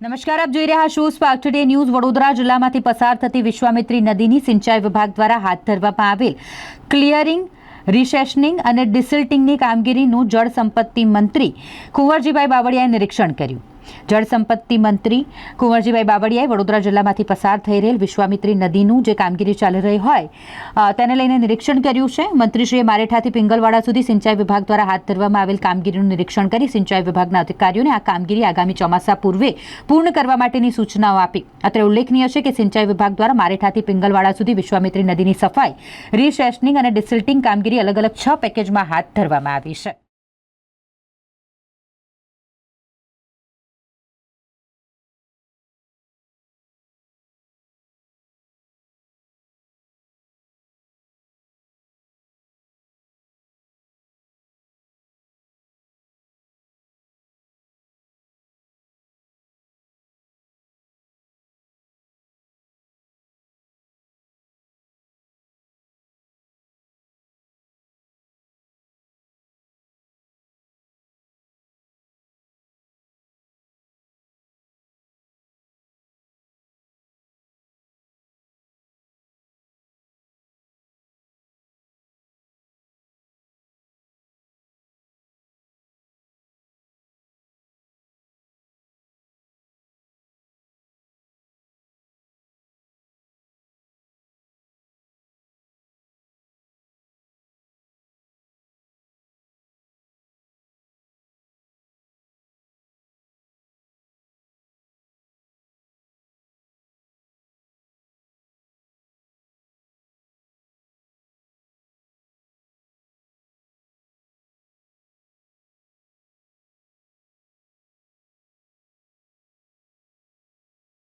નમસ્કાર, આપ જોઈ રહ્યા છો સ્પાર્ક ટુડે ન્યૂઝ વડોદરા જિલ્લામાંથી પસાર થતી વિશ્વામિત્રી નદીની સિંચાઈ વિભાગ દ્વારા હાથ ધરવામાં આવેલ ક્લિયરિંગ, રિસેશનિંગ અને ડિસિલ્ટિંગની કામગીરીનું જળ સંપત્તિ મંત્રી કુંવરજીભાઈ બાવળિયાએ નિરીક્ષણ કર્યું. જળ સંપત્તિ મંત્રી કુંવરજીભાઈ બાવળિયાએ વડોદરા જિલ્લામાંથી પસાર થઈ રહેલ વિશ્વામિત્રી નદીનું જે કામગીરી ચાલી રહી હોય તેને લઈને નિરીક્ષણ કર્યું છે. મંત્રીશ્રીએ મારેઠાથી પિંગલવાડા સુધી સિંચાઈ વિભાગ દ્વારા હાથ ધરવામાં આવેલ કામગીરીનું નિરીક્ષણ કરી સિંચાઈ વિભાગના અધિકારીઓને આ કામગીરી આગામી ચોમાસા પૂર્વે પૂર્ણ કરવા માટેની સૂચનાઓ આપી. અત્રે ઉલ્લેખનીય છે કે સિંચાઈ વિભાગ દ્વારા મારેઠાથી પિંગલવાડા સુધી વિશ્વામિત્રી નદીની સફાઈ, રીસેશનિંગ અને ડિસિલ્ટિંગ કામગીરી અલગ અલગ છ પેકેજમાં હાથ ધરવામાં આવી છે.